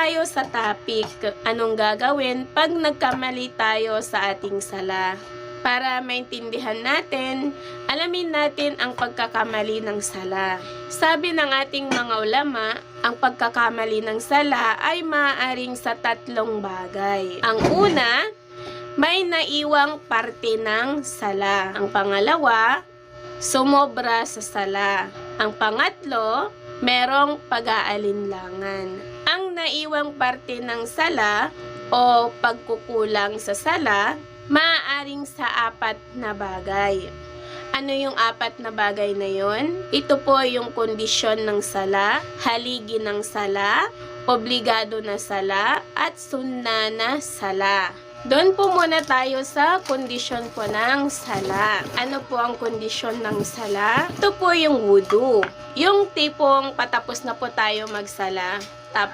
tayo sa topic. Anong gagawin pag nagkamali tayo sa ating sala? Para maintindihan natin, alamin natin ang pagkakamali ng sala. Sabi ng ating mga ulama, ang pagkakamali ng sala ay maaaring sa tatlong bagay. Ang una, may naiwang parte ng sala. Ang pangalawa, sumobra sa sala. Ang pangatlo, merong pag-aalinlangan. Ang naiwang parte ng sala o pagkukulang sa sala, maaaring sa apat na bagay. Ano yung apat na bagay na yon? Ito po yung kondisyon ng sala, haligi ng sala, obligado na sala, at sunna na sala. Doon po muna tayo sa kondisyon po ng sala. Ano po ang kondisyon ng sala? Ito po yung wudu. Yung tipong patapos na po tayo magsala, tapos